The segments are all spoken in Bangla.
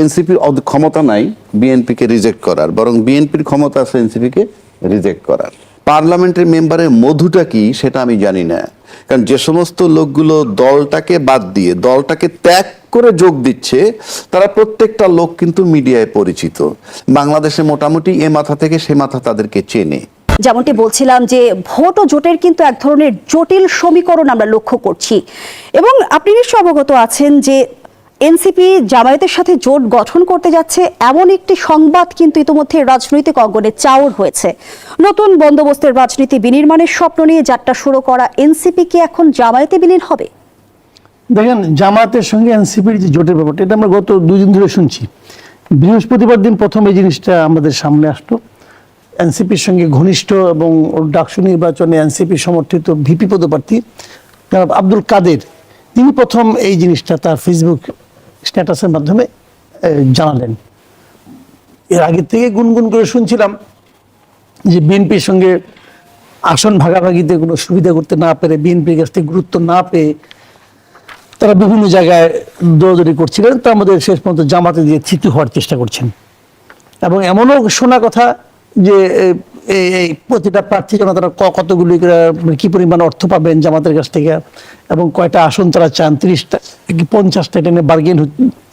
এনসিপির ক্ষমতা নাই, বিএনপিকে রিজেক্ট করার। বরং বিএনপির ক্ষমতা আছে এনসিপিকে রিজেক্ট করার। পার্লামেন্টের মেম্বারের মধুটা কি, সেটা আমি জানি না। কারণ যে সমস্ত লোকগুলো দলটাকে বাদ দিয়ে, দলটাকে ত্যাগ করে যোগ দিচ্ছে, তারা প্রত্যেকটা লোক কিন্তু মিডিয়ায় পরিচিত। বাংলাদেশে মোটামুটি এ মাথা থেকে সে মাথা তাদেরকে চেনে। যেমনটি বলছিলাম যে ভোট ও জোটের কিন্তু এক ধরনের জটিল সমীকরণ আমরা লক্ষ্য করছি। এবং আপনি নিশ্চয় অবগত আছেন যে এনসিপি জামায়াতের সাথে জোট গঠন করতে যাচ্ছে এমন একটি সংবাদ কিন্তু ইতোমধ্যে রাজনৈতিক অঙ্গনে চাউর হয়েছে। নতুন বন্দোবস্তের রাজনীতি বিনির্মাণের স্বপ্ন নিয়ে যাত্রা শুরু করা এনসিপি কি এখন জামায়াতে বিলীন হবে? দেখেন জামাতের সঙ্গে এনসিপির যে জোটের ব্যাপারটা, এটা আমরা গত দুই দিন ধরে শুনছি। বৃহস্পতিবার দিন প্রথম এই জিনিসটা আমাদের সামনে আসলো। এনসিপির সঙ্গে ঘনিষ্ঠ এবং ডাকসু নির্বাচনে এনসিপি সমর্থিত ভিপি পদপ্রার্থী আব্দুল কাদের, তিনি প্রথম এই জিনিসটা তার ফেসবুক স্ট্যাটাসের মাধ্যমে জানালেন। এর আগে থেকে গুনগুন করে শুনছিলাম যে বিএনপির সঙ্গে আসন ভাগাভাগিতে কোনো সুবিধা করতে না পেরে, বিএনপির কাছ থেকে গুরুত্ব না পেয়ে তারা বিভিন্ন জায়গায় দৌড়দৌড়ি করছিলেন। তার মধ্যে শেষ পর্যন্ত জামাতে দিয়ে থিতু হওয়ার চেষ্টা করছেন। এবং এমনও শোনা কথা যে এই প্রতিটা প্রার্থী জন্য তারা কতগুলি মানে কি পরিমাণ অর্থ পাবেন জামাতের কাছ থেকে, এবং কয়টা আসন তারা চান, তিরিশটা কি পঞ্চাশটা, এটা নিয়ে বার্গেন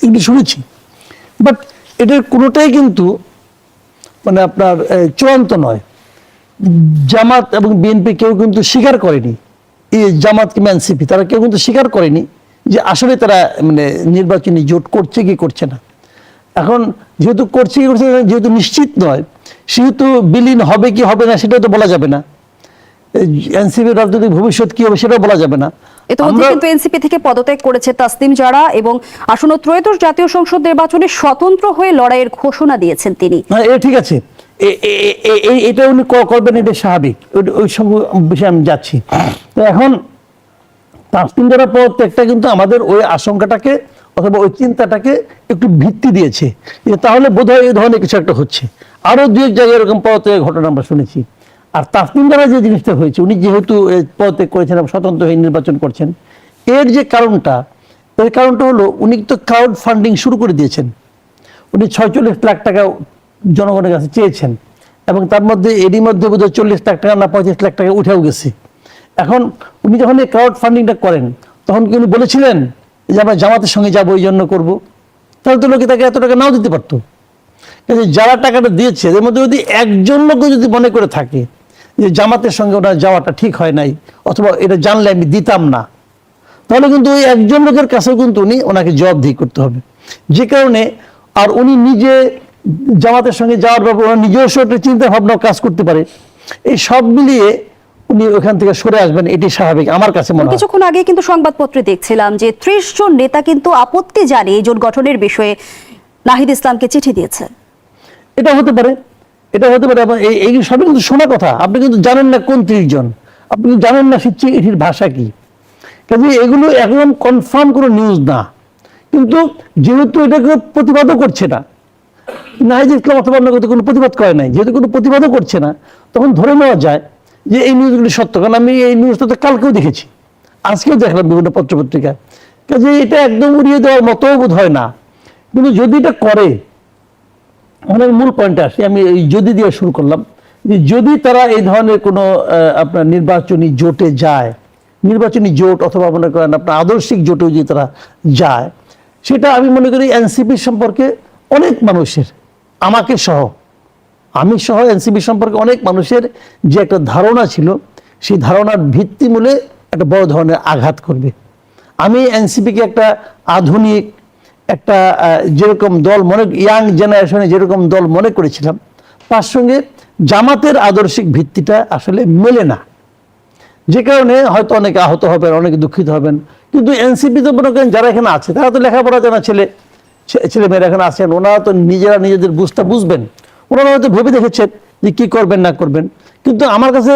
এগুলি শুনেছি। বাট এটার কোনোটাই কিন্তু মানে আপনার চূড়ান্ত নয়। জামাত এবং বিএনপি কেউ কিন্তু স্বীকার করেনি, এই জামাত কিংবা এনসিপি তারা কেউ কিন্তু স্বীকার করেনি যে আসলে তারা মানে নির্বাচনী জোট করছে কি করছে না। এখন যেহেতু করছে কি করছে যেহেতু নিশ্চিত নয় সেহেতু বিলীন হবে কি হবে না সেটাও তো বলা যাবে না। এনসিপির রাজনৈতিক ভবিষ্যৎ কি হবে সেটাও বলা যাবে না। ইতিমধ্যে কিন্তু এনসিপি থেকে পদত্যাগ করেছে তাসলিম জারা এবং আসন্ন ত্রয়োদশ জাতীয় সংসদ নির্বাচনে স্বতন্ত্র হয়ে লড়াইয়ের ঘোষণা দিয়েছেন তিনি। এ ঠিক আছে। এটা উনি করবেন এটা স্বাভাবিক। ওই- সব বিষয়ে আমি যাচ্ছি। তো এখন তাসলিম যারা প্রত্যেকটা কিন্তু আমাদের ওই আশঙ্কাটাকে অথবা ওই চিন্তাটাকে একটু ভিত্তি দিয়েছে। তাহলে বোধহয় এই ধরনের কিছু একটা হচ্ছে। আরও দু এক জায়গায় এরকম পদত্যাগের ঘটনা আমরা শুনেছি। আর তাসলিম দ্বারা যে জিনিসটা হয়েছে, উনি যেহেতু পদত্যাগ করেছেন এবং স্বতন্ত্র হয়ে নির্বাচন করছেন, এর যে কারণটা, এর কারণটা হলো উনি তো ক্রাউড ফান্ডিং শুরু করে দিয়েছেন। উনি ছয়চল্লিশ লাখ টাকা জনগণের কাছে চেয়েছেন এবং তার মধ্যে এরই মধ্যে বোধহয় চল্লিশ লাখ টাকা না পঁয়ত্রিশ লাখ টাকা উঠেও গেছে। এখন উনি যখন এই ক্রাউড ফান্ডিংটা করেন, তখন কি উনি বলেছিলেন যে আমরা জামাতের সঙ্গে যাব ওই জন্য করব? তাহলে তো লোকে তাকে এত টাকা নাও দিতে পারতো। কিন্তু যারা টাকাটা দিয়েছে এদের মধ্যে যদি একজন লোক যদি মনে করে থাকে যে জামাতের সঙ্গে ওনার যাওয়াটা ঠিক হয় নাই, অথবা এটা জানলে আমি দিতাম না, তাহলে কিন্তু ওই একজন লোকের কাছেও কিন্তু উনি ওনাকে জবাবদিহি করতে হবে। যে কারণে আর উনি নিজে জামাতের সঙ্গে যাওয়ার ব্যাপারে ওনার নিজস্ব একটা চিন্তা ভাবনা কাজ করতে পারে। এই সব মিলিয়ে উনি ওখান থেকে সরে আসবেন, এটি স্বাভাবিক আমার কাছে মনে হয়। কিছুক্ষণ আগে কিন্তু সংবাদপত্রে দেখছিলাম যে ত্রিশ জন নেতা কিন্তু আপত্তি জানিয়ে জোট গঠনের বিষয়ে নাহিদ ইসলামকে চিঠি দিয়েছে। এটা হতে পারে, এটা হতে পারে এই এই সবই কিন্তু শোনা কথা। আপনি কিন্তু জানেন না কোন ত্রিশ জন। আপনি কিন্তু জানেন না শিখছে এটির ভাষা কি। কাজে এগুলো একদম কনফার্ম কোনো নিউজ না। কিন্তু যেহেতু এটাকে প্রতিবাদও করছে না নাহিদ ইসলাম অথবা অন্য কোনো প্রতিবাদ করে নাই, যেহেতু কোনো প্রতিবাদও করছে না, তখন ধরে নেওয়া যায় যে এই নিউজগুলি সত্য। কারণ আমি এই নিউজটা তো কালকেও দেখেছি, আজকেও দেখলাম বিভিন্ন পত্রপত্রিকায় কাজে এটা একদম উড়িয়ে দেওয়ার মতো বোধ হয় না। কিন্তু যদি এটা করে অনেক মূল পয়েন্টে আসি। আমি এই যদি দিয়ে শুরু করলাম যে যদি তারা এই ধরনের কোনো আপনার নির্বাচনী জোটে যায়, নির্বাচনী জোট অথবা মনে করেন আপনার আদর্শিক জোটেও যদি তারা যায়, সেটা আমি মনে করি এনসিপি সম্পর্কে অনেক মানুষের, আমাকে সহ, আমি সহ এনসিপি সম্পর্কে অনেক মানুষের যে একটা ধারণা ছিল, সেই ধারণার ভিত্তিমূলে একটা বড় ধরনের আঘাত করবে। আমি এনসিপিকে একটা আধুনিক একটা যেরকম দল মনে, ইয়াং জেনারেশনে যেরকম দল মনে করেছিলাম, তার সঙ্গে জামাতের আদর্শিক ভিত্তিটা আসলে মেলে না। যে কারণে হয়তো অনেকে আহত হবেন, অনেকে দুঃখিত হবেন, কিন্তু এনসিপি তো মনে করেন যারা এখানে আছে, তারা তো লেখাপড়া জানা ছেলে ছেলেমেয়েরা এখানে আছেন, ওনারা তো নিজেরা নিজেদের বুঝতে বুঝবেন। ওনারা হয়তো ভেবে দেখেছেন যে কী করবেন, না করবেন। কিন্তু আমার কাছে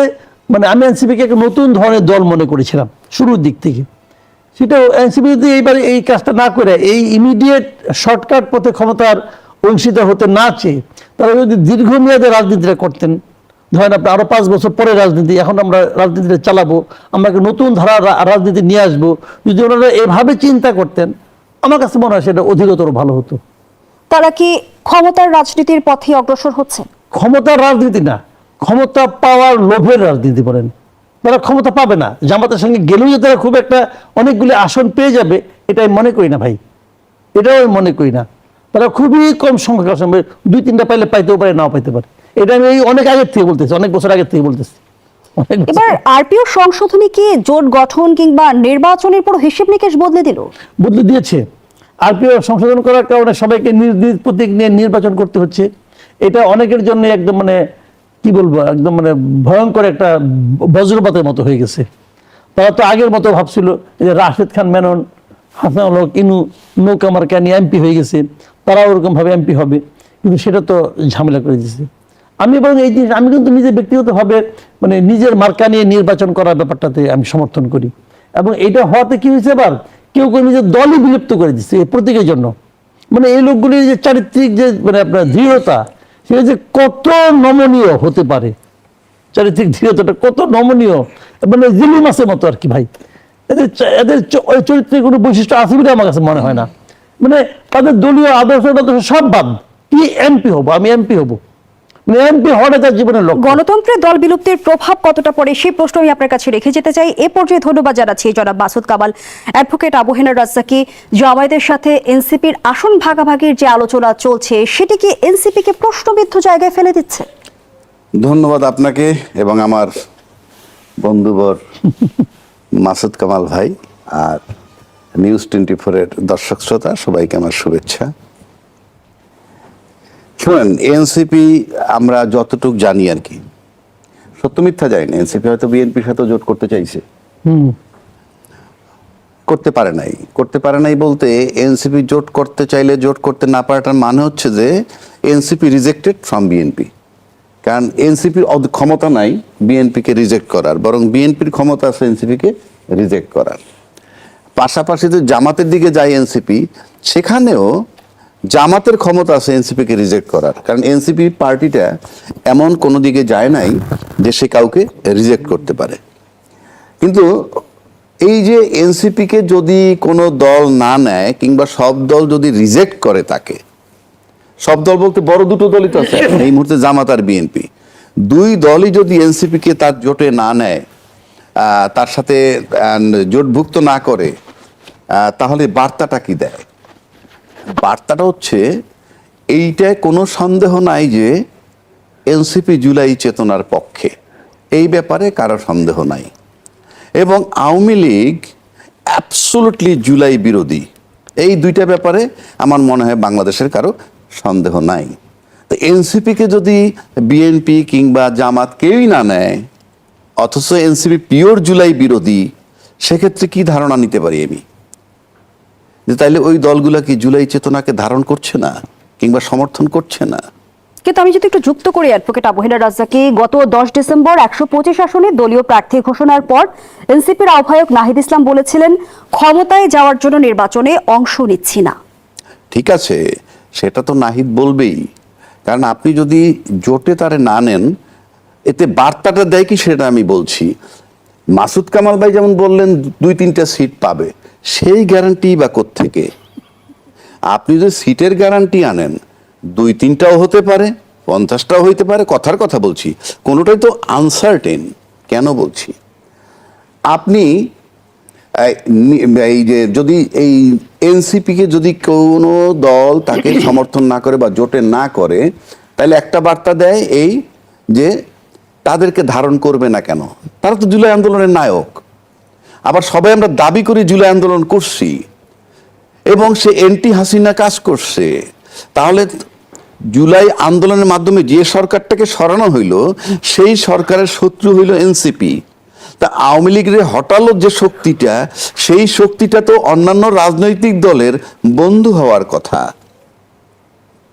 মানে আমি এনসিপিকে একটা নতুন ধরনের দল মনে করেছিলাম, শুরুর দিক থেকে। সেটা এনসিপি যদি এইবার এই কাজটা না করে এই ইমিডিয়েট শর্টকাট পথে ক্ষমতার অংশীদার হতে না চেয়ে তারা যদি দীর্ঘমেয়াদে রাজনীতিটা করতেন ধরেন আপনি আরও পাঁচ বছর পরে রাজনীতি এখন আমরা রাজনীতিটা চালাবো আমরা নতুন ধারা রাজনীতি নিয়ে আসব যদি ওনারা এভাবে চিন্তা করতেন আমার কাছে মনে হয় সেটা অধিকতর ভালো হতো। তারা কি ক্ষমতার রাজনীতির পথে অগ্রসর হচ্ছে? ক্ষমতার রাজনীতি না ক্ষমতা পাওয়ার লোভের রাজনীতি বলেন। তারা ক্ষমতা পাবে না। জামাতের সঙ্গে গেলেও যে তারা খুব একটা অনেকগুলি আসন পেয়ে যাবে এটা আমি মনে করি না ভাই। এটাও আমি মনে করি না। তারা খুবই কম সংখ্যক আসন দুই তিনটা পাইলে পাইতেও পারে নাও পাইতে পারে। এটা আমি এই অনেক আগের থেকে বলতেছি অনেক বছর আগের থেকে বলতেছি। এবার আরপিও সংশোধনী কি জোট গঠন কিংবা নির্বাচনের পুরো হিসেব নিকেশ বদলে দিল? বদলে দিয়েছে। আরপিও সংশোধন করার কারণে সবাইকে নিজ নিজ প্রতীক নিয়ে নির্বাচন করতে হচ্ছে। এটা অনেকের জন্য একদম মানে কি বলব, একদম মানে ভয়ঙ্কর একটা বজ্রপাতের মতো হয়ে গেছে। তারা তো আগের মতো ভাবছিল যে রাশেদ খান, মেনন, হাসান ইনু নৌকা মার্কা নিয়ে এমপি হয়ে গেছে তারা ওরকম ভাবে এমপি হবে, কিন্তু সেটা তো ঝামেলা করে দিয়েছে আমি বরং এই জিনিস আমি কিন্তু নিজে ব্যক্তিগতভাবে মানে নিজের মার্কা নিয়ে নির্বাচন করার ব্যাপারটাতে আমি সমর্থন করি। এবং এটা হওয়াতে কি হয়েছে এবার কেউ কেউ নিজের দলই বিলুপ্ত করে দিচ্ছে এই প্রতীকের জন্য। মানে এই লোকগুলির যে চারিত্রিক যে মানে আপনার দৃঢ়তা সেটা যে কত নমনীয় হতে পারে। চারিত্রিক দৃঢ়তাটা কত নমনীয়। মানে জিলি মাসের মতো আর কি ভাই। এদের এদের চরিত্রের কোনো বৈশিষ্ট্য আছে বলে আমার কাছে মনে হয় না। মানে তাদের দলীয় আদর্শ সব বাদ। কি এমপি হব? আমি এমপি হব। এমপি হওয়াটা তার জীবনের লক্ষ্য। গণতন্ত্রের দল বিলুপ্তির প্রভাব কতটা পড়ে সেই প্রশ্ন আমি আপনার কাছে রেখে যেতে চাই। এ পর্যায়ে ধন্যবাদ জানাচ্ছি জনাব মাসুদ কামাল অ্যাডভোকেট আবহেনার রাজ্জাকি জামায়াতের সাথে এনসিপির আসন ভাগাভাগির যে আলোচনা চলছে সেটি কি এনসিপিকে প্রশ্নবিদ্ধ জায়গায় ফেলে দিচ্ছে? ধন্যবাদ আপনাকে এবং আমার বন্ধুবর মাসুদ কামাল ভাই আর নিউজ টোয়েন্টি ফোরের দর্শক শ্রোতা সবাইকে আমার শুভেচ্ছা। শোনেন এনসিপি আমরা যতটুকু জানি আর কি সত্য মিথ্যা জানি না এনসিপি হয়তো বিএনপির সাথে জোট করতে চাইছে। হুম। করতে পারে নাই। করতে পারে নাই বলতে এনসিপি জোট করতে চাইলে জোট করতে না পারাটার মানে হচ্ছে যে এনসিপি রিজেক্টেড ফ্রম বিএনপি কারণ এনসিপির ক্ষমতা নাই বিএনপিকে রিজেক্ট করার বরং বিএনপির ক্ষমতা আছে এনসিপিকে রিজেক্ট করার। পাশাপাশি যে জামাতের দিকে যায় এনসিপি সেখানেও জামাতের ক্ষমতা আছে এনসিপিকে রিজেক্ট করার। কারণ এনসিপি পার্টিটা এমন কোনো দিকে যায় নাই যে সে কাউকে রিজেক্ট করতে পারে। কিন্তু এই যে এনসিপিকে যদি কোনো দল না নেয় কিংবা সব দল যদি রিজেক্ট করে তাকে, সব দল বলতে বড় দুটো দলই তো আছে। এই মুহূর্তে জামাত আর বিএনপি। দুই দলই যদি এনসিপিকে তার জোটে না নেয় তার সাথে জোটভুক্ত না করে তাহলে বার্তাটা কি দেয়? বার্তাটা হচ্ছে, এইটায় কোনো সন্দেহ নাই যে এনসিপি জুলাই চেতনার পক্ষে। এই ব্যাপারে কারও সন্দেহ নাই। এবং আওয়ামী লীগ অ্যাবসোলুটলি জুলাই বিরোধী। এই দুইটা ব্যাপারে আমার মনে হয় বাংলাদেশের কারও সন্দেহ নাই। তো এনসিপিকে যদি বিএনপি কিংবা জামাত কেউই না নেয়, অথচ এনসিপি পিওর জুলাই বিরোধী, সেক্ষেত্রে কি ধারণা নিতে পারি আমি? যে তাইলে ওই দলগুলা কি জুলাই চেতনাকে ধারণ করছে না কিংবা সমর্থন করছে না? কিন্তু আমি যদি একটু যুক্ত করি অ্যাডভোকেট আবহেনা রাজ্জাকি গত দশ ডিসেম্বর একশো পঁচিশ আসনে দলীয় প্রার্থী ঘোষণার পর এনসিপির আহ্বায়ক নাহিদ ইসলাম বলেছিলেন ক্ষমতায় যাওয়ার জন্য নির্বাচনে অংশ নিচ্ছি না। ঠিক আছে সেটা তো নাহিদ বলবেই। কারণ আপনি যদি জোটে তারে না নেন এতে বার্তাটা দেয় কি সেটা আমি বলছি। মাসুদ কামাল ভাই যেমন বললেন দুই তিনটা সিট পাবে। সেই গ্যারান্টি বা থেকে আপনি যদি সিটের গ্যারান্টি আনেন দুই তিনটাও হতে পারে পঞ্চাশটাও হইতে পারে কথার কথা বলছি। কোনোটাই তো আনসার্টেন কেন বলছি? আপনি এই এই যে যদি এই এনসিপিকে যদি কোনো দল তাকে সমর্থন না করে বা জোটে না করে তাহলে একটা বার্তা দেয় এই যে তাদেরকে ধারণ করবে না কেন? তারা তো জুলাই আন্দোলনের নায়ক। আবার সবাই আমরা দাবি করি জুলাই আন্দোলন করছি এবং সে এন্টি হাসিনা কাজ করছে। তাহলে জুলাই আন্দোলনের মাধ্যমে যে সরকারটাকে সরানো হইল, সেই সরকারের শত্রু হইল এনসিপি। তা আওয়ামী লীগের হটালো যে শক্তিটা, সেই শক্তিটা তো অন্যান্য রাজনৈতিক দলের বন্ধু হওয়ার কথা।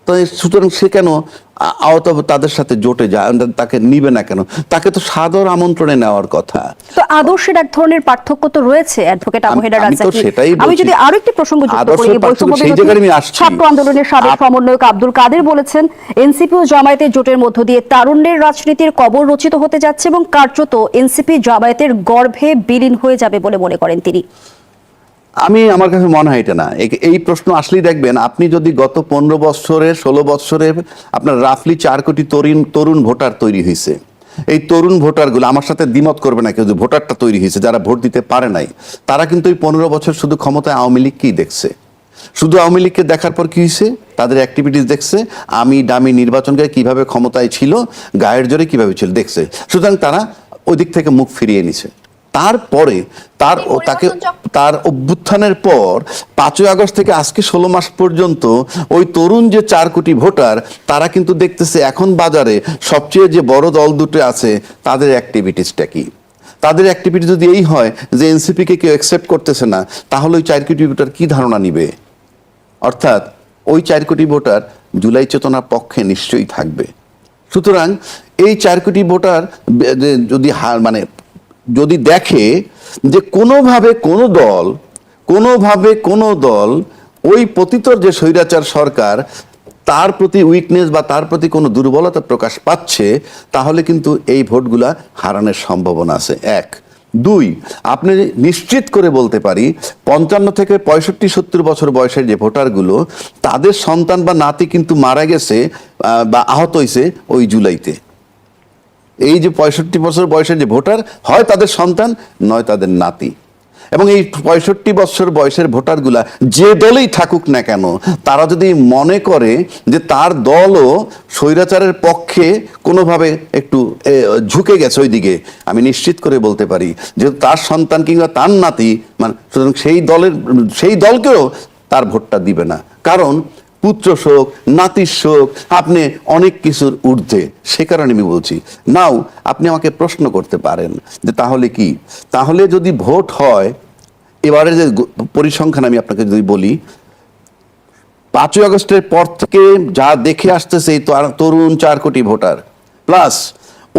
তো সুতরাং সে কেন আহত তাদের সাথে জোটে যায় তাকে নিবে না কেন? তাকে তো সাদর আমন্ত্রণে নেওয়ার কথা। তো আদর্শের এক ধরনের পার্থক্য তো রয়েছে অ্যাডভোকেট আমি- রাজ্জাকি যদি আরও একটি প্রসঙ্গ যুক্ত করি বৈষম্য বিরোধী। ছাত্র আন্দোলনের সাবেক সমন্বয়ক আব্দুল কাদের বলেছেন এনসিপি ও জামায়াতের জোটের মধ্য দিয়ে তারুণ্যের রাজনীতির কবর রচিত হতে যাচ্ছে এবং কার্যত এনসিপি জামায়াতের গর্ভে বিলীন হয়ে যাবে বলে মনে করেন তিনি। আমি, আমার কাছে মনে হয় এটা না। এই প্রশ্ন আসলেই দেখবেন, আপনি যদি গত পনেরো বৎসরে ষোলো বৎসরে আপনার রাফলি চার কোটি তরুণ তরুণ ভোটার তৈরি হয়েছে। এই তরুণ ভোটারগুলো, আমার সাথে দ্বিমত করবে না কেউ যে ভোটারটা তৈরি হয়েছে, যারা ভোট দিতে পারে নাই। তারা কিন্তু এই পনেরো বছর শুধু ক্ষমতায় আওয়ামী লীগকেই দেখছে। শুধু আওয়ামী লীগকে দেখার পর কি হয়েছে? তাদের অ্যাক্টিভিটিস দেখছে, আমি ডামি নির্বাচনকে কীভাবে ক্ষমতায় ছিল, গায়ের জোরে কীভাবে ছিল, দেখছে। সুতরাং তারা ওই দিক থেকে মুখ ফিরিয়ে নিছে। তারপরে তার ও তাকে তার অভ্যুত্থানের পর পাঁচই আগস্ট থেকে আজকে ষোলো মাস পর্যন্ত ওই তরুণ যে চার কোটি ভোটার তারা কিন্তু দেখতেছে এখন বাজারে সবচেয়ে যে বড় দল দুটো আছে তাদের অ্যাক্টিভিটিসটা কি? তাদের অ্যাক্টিভিটি যদি এই হয় যে এনসিপিকে কেউ অ্যাকসেপ্ট করতেছে না তাহলে ওই চার কোটি ভোটার কি ধারণা নিবে? অর্থাৎ ওই চার কোটি ভোটার জুলাই চেতনার পক্ষে নিশ্চয়ই থাকবে। সুতরাং এই চার কোটি ভোটার যদি হার মানে যদি দেখে যে কোনোভাবে কোনো দল, কোনোভাবে কোনো দল ওই পতিতর যে স্বৈরাচার সরকার, তার প্রতি উইকনেস বা তার প্রতি কোনো দুর্বলতা প্রকাশ পাচ্ছে, তাহলে কিন্তু এই ভোটগুলা হারানোর সম্ভাবনা আছে। এক। দুই, আপনি নিশ্চিত করে বলতে পারি, পঞ্চান্ন থেকে পঁয়ষট্টি সত্তর বছর বয়সের যে ভোটারগুলো, তাদের সন্তান বা নাতি কিন্তু মারা গেছে বা আহত হয়েছে ওই জুলাইতে। এই যে পঁয়ষট্টি বছর বয়সের যে ভোটার, হয় তাদের সন্তান, নয় তাদের নাতি। এবং এই পঁয়ষট্টি বছর বয়সের ভোটারগুলা যে দলেই থাকুক না কেন, তারা যদি মনে করে যে তার দলও স্বৈরাচারের পক্ষে কোনোভাবে একটু ঝুঁকে গেছে ওইদিকে, আমি নিশ্চিত করে বলতে পারি যে তার সন্তান কিংবা তার নাতি মানে সুতরাং সেই দলের, সেই দলকেও তার ভোটটা দিবে না। কারণ পুত্র শোক, নাতির শোক, আপনি অনেক কিছুর ঊর্ধ্বে। সে কারণে আমি বলছি, নাও, আপনি আমাকে প্রশ্ন করতে পারেন যে তাহলে কি? তাহলে যদি ভোট হয়, এবারে যে পরিসংখ্যান আমি আপনাকে যদি বলি, পাঁচই আগস্টের পর থেকে যা দেখে আসতেছে তরুণ চার কোটি ভোটার। প্লাস,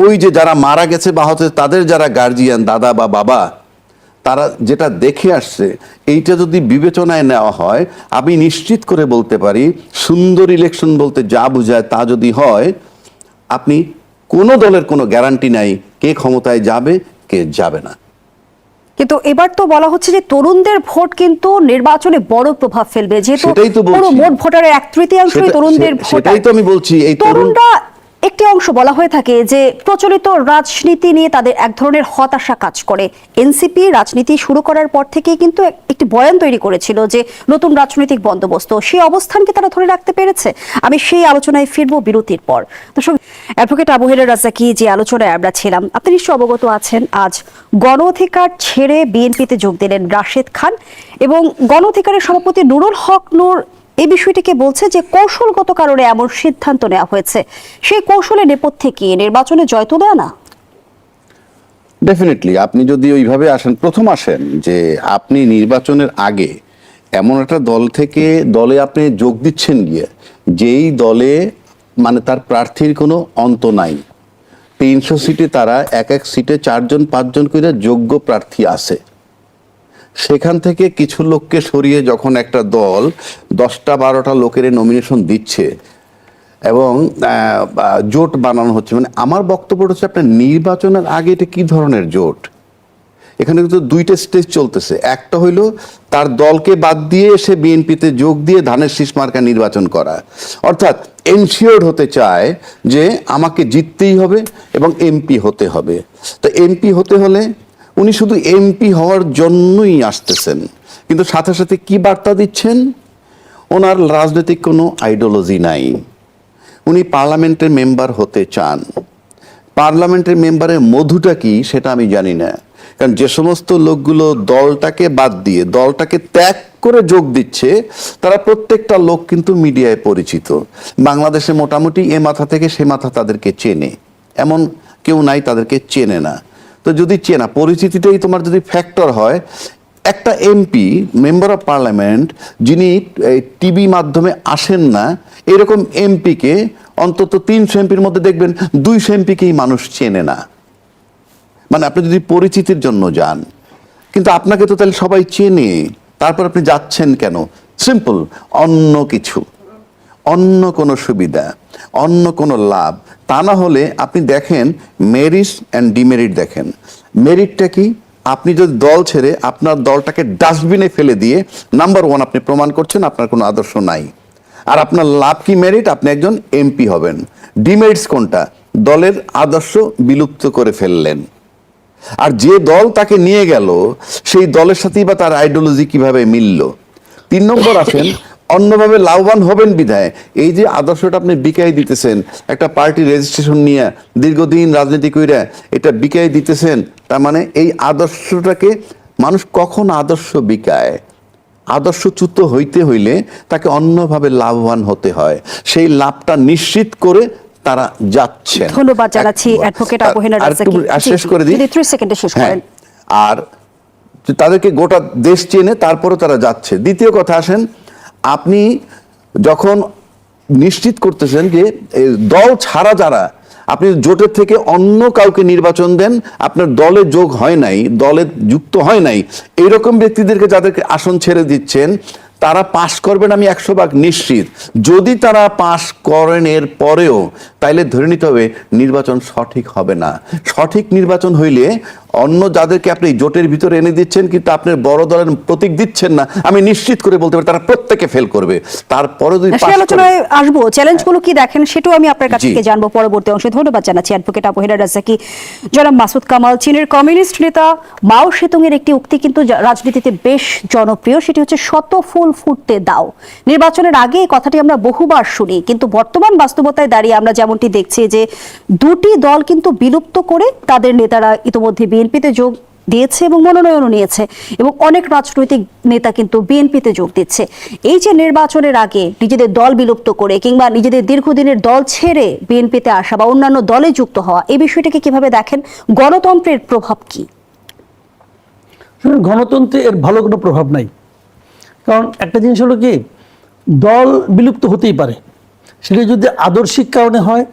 ওই যে যারা মারা গেছে বা হচ্ছে তাদের যারা গার্জিয়ান দাদা বা বাবা তারা যেটা দেখে আসছে এইটা যদি বিবেচনায় নেওয়া হয় আমি নিশ্চিত করে বলতে পারি সুন্দর ইলেকশন বলতে যা বোঝায় তা যদি হয় আপনি কোনো দলের কোনো গ্যারান্টি নাই কে ক্ষমতায় যাবে কে যাবে না কিন্তু এবার তো বলা হচ্ছে যে তরুণদের ভোট কিন্তু নির্বাচনে বড় প্রভাব ফেলবে যেহেতু। পুরো মোট ভোটারের এক তৃতীয়াংশই তরুণদের সেটাই তো আমি বলছি, এই তরুণ- তরুণরা অংশ বলা হয়ে থাকে যে প্রচলিত রাজনীতি নিয়ে তাদের এক ধরনের হতাশা কাজ করে। এনসিপি রাজনীতি শুরু করার পর থেকেই কিন্তু একটি বয়ান তৈরি করেছিল যে নতুন রাজনৈতিক বন্দোবস্ত, সেই অবস্থানকে তারা ধরে রাখতে পেরেছে। আমি সেই আলোচনায় ফিরবো বিরতির পর। দর্শক, অ্যাডভোকেট আবু হেলের রাজাকি যে আলোচনায় আমরা ছিলাম, আপনি নিশ্চয় অবগত আছেন, আজ গণ অধিকার ছেড়ে বিএনপিতে যোগ দিলেন রাশেদ খান এবং গণ অধিকারের সভাপতি নুরুল হক নূর এই বিষয়টিকে বলছে যে কৌশলগত কারণে এমন সিদ্ধান্ত নেওয়া হয়েছে। সেই কৌশলের নেপথ্যে কি নির্বাচনে জয় তো তুলে আনা? ডেফিনেটলি আপনি যদি ওইভাবে আসেন, প্রথম আসেন যে আপনি নির্বাচনের আগে এমন একটা দল থেকে দলে আপনি যোগ দিচ্ছেন গিয়ে, যেই দলে মানে তার প্রার্থীর কোনো অন্ত নাই। তিনশো সিটে তারা এক এক সিটে চারজন, পাঁচজন করে যোগ্য প্রার্থী আছে। সেখান থেকে কিছু লোককে সরিয়ে যখন একটা দল দশটা বারোটা লোকের নমিনেশন দিচ্ছে এবং জোট বানানো হচ্ছে মানে আমার বক্তব্য হচ্ছে আপনার নির্বাচনের আগে এটা কি ধরনের জোট? এখানে কিন্তু দুইটা স্টেজ চলতেছে। একটা হইল তার দলকে বাদ দিয়ে এসে বিএনপিতে যোগ দিয়ে ধানের শীষ মার্কা নির্বাচন করা। অর্থাৎ এনশিওর্ড হতে চায় যে আমাকে জিততেই হবে এবং এমপি হতে হবে। তো এমপি হতে হলে উনি শুধু এমপি হওয়ার জন্যই আসতেছেন। কিন্তু সাথে সাথে কি বার্তা দিচ্ছেন? ওনার রাজনৈতিক কোনো আইডিওলজি নাই। উনি পার্লামেন্টের মেম্বার হতে চান। পার্লামেন্টের মেম্বারের মধুটা কি সেটা আমি জানি না। কারণ যে সমস্ত লোকগুলো দলটাকে বাদ দিয়ে, দলটাকে ত্যাগ করে যোগ দিচ্ছে, তারা প্রত্যেকটা লোক কিন্তু মিডিয়ায় পরিচিত। বাংলাদেশে মোটামুটি এ মাথা থেকে সে মাথা তাদেরকে চেনে। এমন কেউ নাই তাদেরকে চেনে না। তো যদি চেনা, পরিচিতিটাই তোমার যদি ফ্যাক্টর হয়, একটা এমপি মেম্বার অফ পার্লামেন্ট যিনি টিভি মাধ্যমে আসেন না, এরকম এমপিকে অন্তত তিনশো এমপির মধ্যে দেখবেন, দুইশো এমপিকেই মানুষ চেনে না। মানে আপনি যদি পরিচিতির জন্য যান, কিন্তু আপনাকে তো তাহলে সবাই চেনে, তারপর আপনি যাচ্ছেন কেন? সিম্পল অন্য কিছু, অন্য কোনো সুবিধা। অন্য কোনো লাভ। তা না হলে আপনি দেখেন মেরিট অ্যান্ড ডিমেরিট দেখেন। মেরিটটা কি? আপনি যদি দল ছেড়ে আপনার দলটাকে ডাস্টবিনে ফেলে দিয়ে নাম্বার ওয়ান আপনি প্রমাণ করছেন, আপনার কোনো আদর্শ নাই। আর আপনার লাভ কি মেরিট? আপনি একজন এমপি হবেন। ডিমেরিটস কোনটা? দলের আদর্শ বিলুপ্ত করে ফেললেন। আর যে দল তাকে নিয়ে গেল, সেই দলের সাথেই বা তার আইডিওলজি কীভাবে মিলল? তিন নম্বর আছেন অন্যভাবে লাভবান হবেন বিধায়। এই যে আদর্শটা আপনি বিকাই দিতেছেন একটা পার্টি রেজিস্ট্রেশন নিয়ে দীর্ঘদিন রাজনীতি কইরা এটা বিকাই দিতেছেন তার মানে এই আদর্শটাকে মানুষ কখন আদর্শ বিকায়? আদর্শচ্যুত হইতে হইলে তাকে অন্যভাবে লাভবান হতে হয়। সেই লাভটা নিশ্চিত করে তারা যাচ্ছেন। ধন্যবাদ জানাচ্ছি অ্যাডভোকেট শেষ করে দিই। যদি 3 সেকেন্ডে শেষ হ্যাঁ, করেন। আর তাদেরকে গোটা দেশ চেনে তারপরে তারা যাচ্ছে। দ্বিতীয় কথা আসেন আপনি যখন নিশ্চিত করতেছেন যে দল ছাড়া যারা, আপনি জোটের থেকে অন্য কাউকে নির্বাচন দেন, আপনার দলে যোগ হয় নাই, দলে যুক্ত হয় নাই, এইরকম ব্যক্তিদেরকে যাদেরকে আসন ছেড়ে দিচ্ছেন তারা পাশ করবেন আমি একশো ভাগ নিশ্চিত। যদি তারা পাশ করেন এর পরেও তাইলে ধরে নিতে হবে নির্বাচন সঠিক হবে না। সঠিক নির্বাচন হইলে অন্য যাদেরকে আপনি জোটের ভিতরে এনে দিচ্ছেন কিন্তু আপনার বড় দলের প্রতীক দিচ্ছেন না আমি নিশ্চিত করে বলতে পারি তারা প্রত্যেকে ফেল করবে। তারপরে যদি আলোচনায় আসব। চ্যালেঞ্জগুলো কি দেখেন সেটাও আমি আপনার কাছ থেকে জানব পরবর্তী অংশে। ধন্যবাদ জানাচ্ছি অ্যাডভোকেট আবহেনা রাজ্জাকি জনাব মাসুদ কামাল চীনের কমিউনিস্ট নেতা মাও সেতুং এর একটি উক্তি কিন্তু রাজনীতিতে বেশ জনপ্রিয় সেটি হচ্ছে শত ফুল ফুটতে দাও। নির্বাচনের আগে এই কথাটি আমরা বহুবার শুনি, কিন্তু বর্তমান বাস্তবতায় দাঁড়িয়ে আমরা যেমনটি দেখছি যে দুটি দল কিন্তু বিলুপ্ত করে তাদের নেতারা ইতিমধ্যে বিএনপিতে যোগ দিয়েছে এবং মনোনয়নও নিয়েছে এবং অনেক রাজনৈতিক নেতা কিন্তু বিএনপিতে যোগ দিচ্ছে। এই যে নির্বাচনের আগে নিজেদের দল বিলুপ্ত করে কিংবা নিজেদের দীর্ঘদিনের দল ছেড়ে বিএনপিতে আসা বা অন্যান্য দলে যুক্ত হওয়া, এই বিষয়টাকে কীভাবে দেখেন? গণতন্ত্রের প্রভাব কি? গণতন্ত্রে এর ভালো কোনো প্রভাব নাই। কারণ একটা জিনিস হলো কি, দল বিলুপ্ত হতেই পারে। সেটা যদি আদর্শিক কারণে হয়,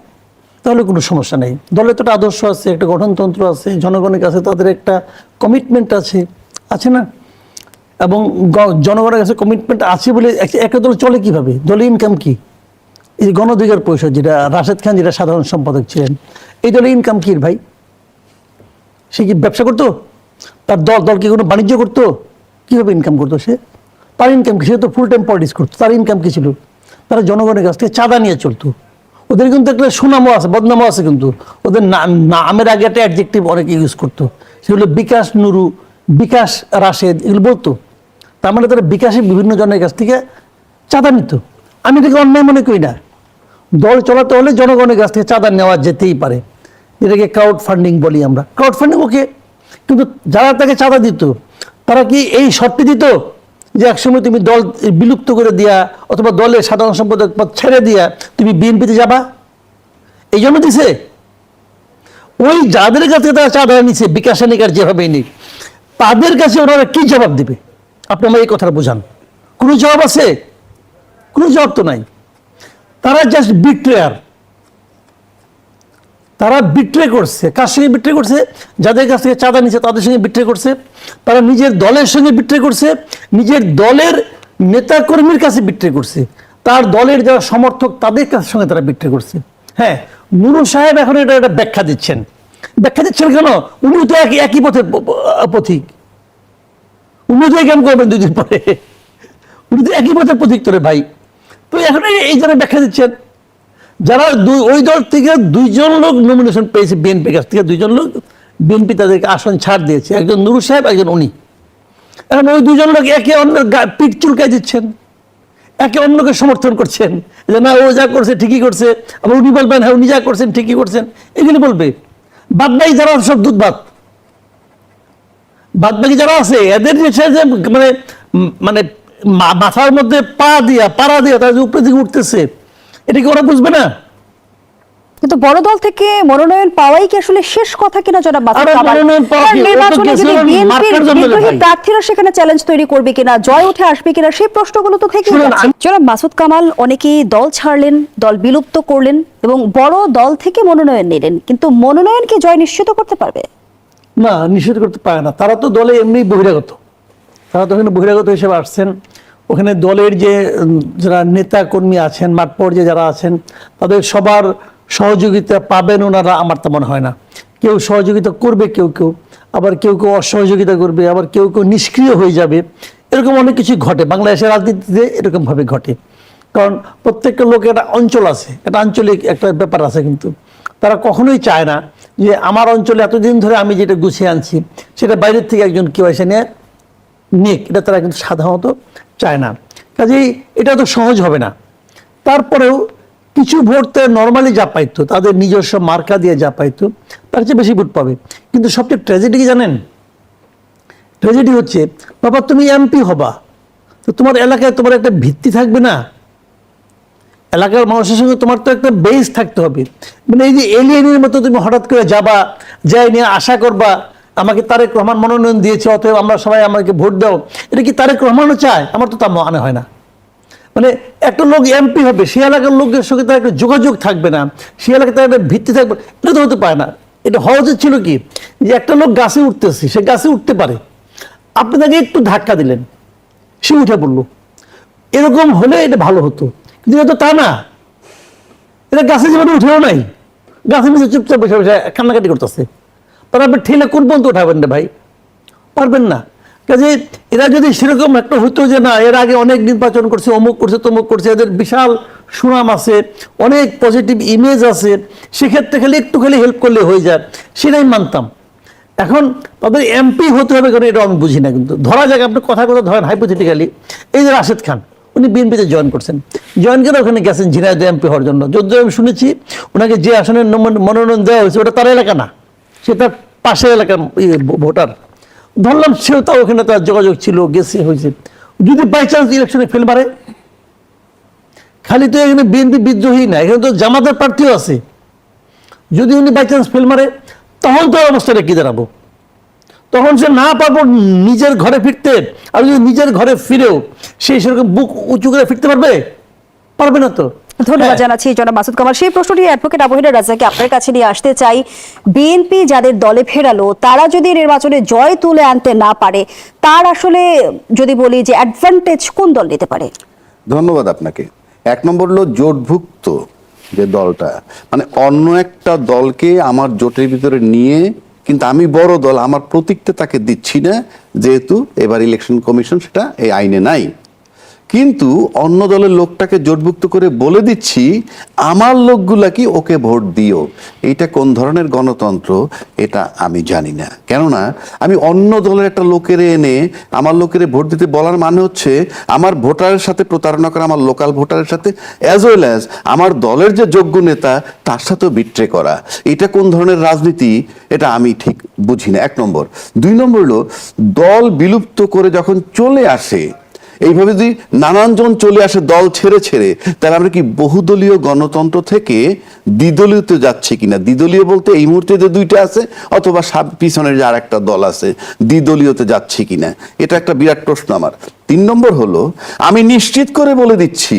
তাহলে কোনো সমস্যা নেই। দলের তো একটা আদর্শ আছে, একটা গঠনতন্ত্র আছে, জনগণের কাছে তাদের একটা কমিটমেন্ট আছে আছে না? এবং জনগণের কাছে কমিটমেন্ট আছে বলে এক- একটা দল চলে কীভাবে? দলের ইনকাম কি? এই যে গণ অধিকার পরিষদ যেটা, রাশেদ খান যেটা সাধারণ সম্পাদক ছিলেন, এই দলের ইনকাম কি ভাই? সে কি ব্যবসা করতো? তার দল দল কি কোনো বাণিজ্য করতো? কীভাবে ইনকাম করতো সে? তার ইনকাম কি? তো ফুল টাইম পলিটিক্স করতো, তার ইনকাম কি ছিল? তারা জনগণের কাছ থেকে চাঁদা নিয়ে চলতো। ওদের কিন্তু একটা সুনামও আছে, বদনামও আছে কিন্তু। ওদের নামের আগে একটা অ্যাডজেক্টিভ অনেকে ইউজ করতো। সেগুলো বিকাশ নুরু, বিকাশ রাশেদ, এগুলো বলতো। তার মানে তারা বিকাশে বিভিন্ন জনের কাছ থেকে চাঁদা নিত। আমি এটাকে অন্যায় মনে করি না। দল চলাতে হলে জনগণের কাছ থেকে চাঁদা নেওয়া যেতেই পারে। যেটাকে ক্রাউড ফান্ডিং বলি আমরা। ক্রাউড ফান্ডিং ওকে কিন্তু যারা তাকে চাঁদা দিত, তারা কি এই শর্তে দিত? যে একসময় তুমি দল বিলুপ্ত করে দিয়া অথবা দলের সাধারণ সম্পাদক পদ ছেড়ে দিয়া তুমি বিএনপিতে যাবা? এই জন্য দিছে? ওই যাদের কাছে তারা চাঁদা নিছে বিকাশ নিকার যেভাবে নিক, তাদের কাছে ওনারা কি জবাব দিবে? আপনি আমার এই কথাটা বোঝান। কোনো জবাব আছে? কোনো জবাব তো নাই। তারা জাস্ট বিট্রেয়ার তারা বিট্রে করছে। কার সঙ্গে বিট্রে করছে? যাদের কাছ থেকে চাঁদা নিচ্ছে, তাদের সঙ্গে বিট্রে করছে। তারা নিজের দলের সঙ্গে বিট্রে করছে, নিজের দলের নেতা কর্মীর কাছে বিট্রে করছে। তার দলের যারা সমর্থক, তাদের কাছ সঙ্গে তারা বিট্রে করছে। হ্যাঁ নুরু সাহেব এখন এটা একটা ব্যাখ্যা দিচ্ছেন। ব্যাখ্যা দিচ্ছেন কেন? উনিও তো একই একই পথের প- প- পথিক। উনিও তো কেমন করবেন দুদিন পরে। উনি তো একই পথের পথিক তোরে ভাই। তো এখন এই যারা ব্যাখ্যা দিচ্ছেন। যারা দুই, ওই দল থেকে দুইজন লোক নমিনেশন পেয়েছে বিএনপির কাছ থেকে, দুইজন লোক বিএনপি তাদেরকে আসন ছাড় দিয়েছে। একজন নুরু সাহেব, একজন উনি। এখন ওই দুজন লোক একে অন্যের পিঠ চুলকায় দিচ্ছেন। একে অন্যকে সমর্থন করছেন। যে না, ও যা করছে ঠিকই করছে, আবার উনি বলবেন হ্যাঁ উনি যা করছেন ঠিকই করছেন। এগুলি বলবে। বাদ বাকি যারা সব দুধ ভাত বাদ বাকি যারা আছে, এদের যে মানে মানে মাথার মধ্যে পা দিয়া, পাড়া দিয়া তারা উপরে দিকে উঠতেছে এটা কি ওরা বুঝবে না? কিন্তু বড় দল থেকে মনোনয়ন পাওয়াই কি আসলে শেষ কথা কিনা জনাব নির্বাচনে যদি বিএনপির বিদ্রোহী প্রার্থীরা সেখানে চ্যালেঞ্জ তৈরি করবে কিনা জয় উঠে আসবে কিনা সেই প্রশ্নগুলো তো। আমি- জনাব মাসুদ কামাল অনেকেই দল ছাড়লেন দল বিলুপ্ত করলেন এবং বড় দল থেকে মনোনয়ন নিলেন কিন্তু মনোনয়ন কি জয় নিশ্চিত করতে পারবে? না নিশ্চিত করতে পারে না। তারা তো দলে এমনি বহিরাগত। তারা তো ওখানে বহিরাগত হিসেবে আসছেন। ওখানে দলের যে যারা নেতা কর্মী আছেন, মাঠ পর্যায়ে যারা আছেন, তাদের সবার সহযোগিতা পাবেন ওনারা, আমার তেমন হয় না। কেউ সহযোগিতা করবে কেউ কেউ, আবার কেউ কেউ অসহযোগিতা করবে, আবার কেউ কেউ নিষ্ক্রিয় হয়ে যাবে। এরকম অনেক কিছু ঘটে। বাংলাদেশের রাজনীতিতে এরকমভাবে ঘটে। কারণ প্রত্যেকটা লোকের একটা অঞ্চল আছে, একটা আঞ্চলিক একটা ব্যাপার আছে কিন্তু। তারা কখনোই চায় না যে আমার অঞ্চলে এতদিন ধরে আমি যেটা গুছিয়ে আনছি, সেটা বাইরের থেকে একজন কেউ এসে নিয়ে নিক। এটা তারা কিন্তু সাধারণত চায় না। কাজেই এটা তো সহজ হবে না। তারপরেও কিছু ভোট নর্মালি যা পাইতো, তাদের নিজস্ব মার্কা দিয়ে যা পাইতো, তার চেয়ে বেশি ভোট পাবে। কিন্তু সবচেয়ে ট্র্যাজেডি কি জানেন? ট্র্যাজেডি হচ্ছে, বাবা, তুমি এমপি হবা। তো তোমার এলাকায় তোমার একটা ভিত্তি থাকবে না? এলাকার মানুষের সঙ্গে তোমার তো একটা বেস থাকতে হবে। মানে এই যে এলিয়েনের মতো তুমি হঠাৎ করে যাবা, যাই নিয়ে আশা করবা আমাকে তারেক রহমান মনোনয়ন দিয়েছে, অতএব আমরা সবাই আমাকে ভোট দাও এটা কি তারেক রহমানও চায়? আমার তো তা মনে হয় না। মানে একটা লোক এমপি হবে সে এলাকার লোকের সঙ্গে তার একটা যোগাযোগ থাকবে না সে এলাকায় তার একটা ভিত্তি থাকবে, এটা তো হতে পারে না। এটা হওয়া উচিত ছিল কি? যে একটা লোক গাছে উঠতেছে, সে গাছে উঠতে পারে। আপনি তাকে একটু ধাক্কা দিলেন, সে উঠে পড়ল। এরকম হলে এটা ভালো হতো, কিন্তু এটা তো তা না। এটা গাছে জীবনে উঠেও নাই, গাছের নিচে চুপচাপ বসে বসে কান্নাকাটি করতেছে। তারা আপনি ঠেলে কোন পর্যন্ত উঠাবেন না ভাই? পারবেন না। কাজে এরা যদি সেরকম একটা হতো যে না, এর আগে অনেক নির্বাচন করছে, অমুক করছে, তমুক করছে, এদের বিশাল সুনাম আছে, অনেক পজিটিভ ইমেজ আছে, সেক্ষেত্রে খালি একটু খালি হেল্প করলে হয়ে যায়। সেটাই মানতাম। এখন তাদের এমপি হতে হবে কারণ এটা আমি বুঝি না কিন্তু। ধরা যাক, আপনি কথা কথা ধরেন হাইপোথেটিক্যালি এই যে রাশেদ খান, উনি বিএনপিতে জয়েন করছেন। জয়েন করে ওখানে গেছেন, ঝিনাইদহ এমপি হওয়ার জন্য। যদিও আমি শুনেছি ওনাকে যে আসনের মনোনয়ন দেওয়া হয়েছে, ওটা তার এলাকা না। সে তার পাশের এলাকার ভোটার ধরলাম সেও তাও ওখানে তার যোগাযোগ ছিল, গেছে, হয়েছে। যদি বাই চান্স ইলেকশনে ফেল মারে, খালি তো এখানে বিএনপি বিদ্রোহী না, এখানে তো জামাতের প্রার্থীও আছে। যদি উনি বাই চান্স ফেল মারে, তখন তো অবস্থাটা কি দাঁড়াবো তখন সে না পারব নিজের ঘরে ফিরতে, আর যদি নিজের ঘরে ফিরেও সে সেরকম বুক উঁচু করে ফিরতে পারবে? পারবে না তো। ধন্যবাদ হ্যাঁ। জানাচ্ছি জনাব মাসুদ কামাল। সেই প্রশ্নটি অ্যাডভোকেট আবহিনা রাজাকে আপনার কাছে নিয়ে আসতে চাই। বিএনপি যাদের দলে ফেরালো তারা যদি নির্বাচনে জয় তুলে আনতে না পারে তার আসলে যদি বলি যে অ্যাডভান্টেজ কোন দল নিতে পারে? ধন্যবাদ আপনাকে। এক নম্বর হলো জোটভুক্ত যে দলটা মানে অন্য একটা দলকে আমার জোটের ভিতরে নিয়ে কিন্তু আমি বড় দল আমার প্রতীকটা তাকে দিচ্ছি না যেহেতু এবার ইলেকশন কমিশন সেটা এই আইনে নাই। কিন্তু অন্য দলের লোকটাকে জোটভুক্ত করে বলে দিচ্ছি, আমার লোকগুলা কি ওকে ভোট দিও? এইটা কোন ধরনের গণতন্ত্র? এটা আমি জানি না। কেননা, আমি অন্য দলের একটা লোকের এনে আমার লোকের ভোট দিতে বলার মানে হচ্ছে, আমার ভোটারের সাথে প্রতারণা করা, আমার লোকাল ভোটারের সাথে অ্যাজ ওয়েল অ্যাজ আমার দলের যে যোগ্য নেতা, তার সাথেও বিট্রে করা। এটা কোন ধরনের রাজনীতি? এটা আমি ঠিক বুঝি না। এক নম্বর। দুই নম্বর হলো, দল বিলুপ্ত করে যখন চলে আসে এইভাবে যদি নানান জন চলে আসে দল ছেড়ে ছেড়ে, তাহলে আমরা কি বহুদলীয় গণতন্ত্র থেকে দ্বিদলীয়তে যাচ্ছে কিনা? দ্বিদলীয় বলতে এই মুহূর্তে যে দুইটা আছে, অথবা পিছনের যে আর একটা দল আছে, দ্বিদলীয়তে যাচ্ছে কিনা? এটা একটা বিরাট প্রশ্ন আমার। তিন নম্বর হলো, আমি নিশ্চিত করে বলে দিচ্ছি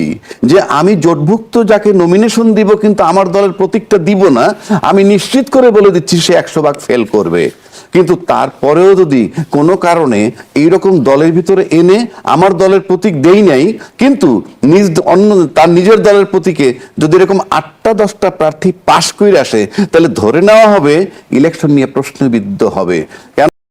যে আমি জোটভুক্ত যাকে নমিনেশন দিব, কিন্তু আমার দলের প্রতীকটা দিব না, আমি নিশ্চিত করে বলে দিচ্ছি সে একশো ভাগ ফেল করবে। কিন্তু তারপরেও যদি কোনো কারণে এইরকম দলের ভিতরে এনে আমার দলের প্রতীক দেই নাই, কিন্তু নিজ অন্য তার নিজের দলের প্রতীকে যদি এরকম আটটা দশটা প্রার্থী পাশ করে আসে, তাহলে ধরে নেওয়া হবে ইলেকশন নিয়ে প্রশ্নবিদ্ধ হবে। কেন